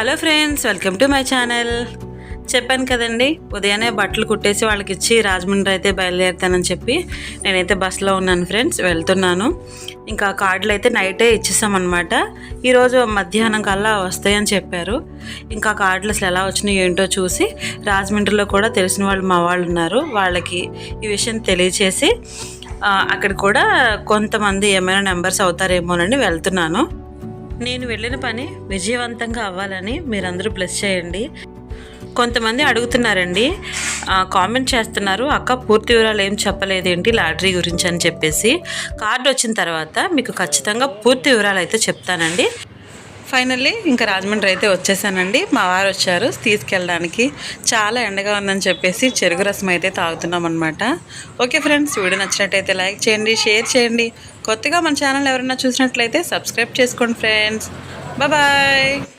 Hello friends welcome to my channel. చెప్పాను కదండి ఉదయాన్నే బట్టలు కుట్టేసి వాళ్ళకి ఇచ్చి రాజమండ్రి అయితే బయలుదేరుతానని చెప్పి నేనైతే బస్సులో ఉన్నాను ఫ్రెండ్స్ వెళ్తున్నాను. ఇంకా కార్డులు అయితే నైటే ఇచ్చేసామన్నమాట. ఈరోజు మధ్యాహ్నం కల్లా వస్తాయని చెప్పారు. ఇంకా కార్డులు అసలు ఎలా వచ్చినాయి ఏంటో చూసి రాజమండ్రిలో కూడా తెలిసిన వాళ్ళు మా వాళ్ళు ఉన్నారు. వాళ్ళకి ఈ విషయం తెలియచేసి అక్కడ కూడా కొంతమంది ఏమైనా నెంబర్స్ అవుతారేమోనని వెళ్తున్నాను. నేను వెళ్ళిన పని విజయవంతంగా అవ్వాలని మీరందరూ ప్లస్ చేయండి. కొంతమంది అడుగుతున్నారండి కామెంట్ చేస్తున్నారు అక్క పూర్తి వివరాలు ఏం చెప్పలేదేంటి లాటరీ గురించి అని చెప్పేసి. కార్డు వచ్చిన తర్వాత మీకు ఖచ్చితంగా పూర్తి వివరాలు అయితే చెప్తానండి. ఫైనల్లీ ఇంకా రాజమండ్రి అయితే వచ్చేసానండి. మా వారు వచ్చారు తీసుకెళ్ళడానికి. చాలా ఎండగా ఉందని చెప్పేసి చెరుకు రసం అయితే తాగుతున్నాం అనమాట ఓకే ఫ్రెండ్స్ వీడియో నచ్చినట్టయితే లైక్ చేయండి షేర్ చేయండి. కొత్తగా మన ఛానల్ ఎవరైనా చూసినట్లయితే సబ్స్క్రైబ్ చేసుకోండి ఫ్రెండ్స్. బాయ్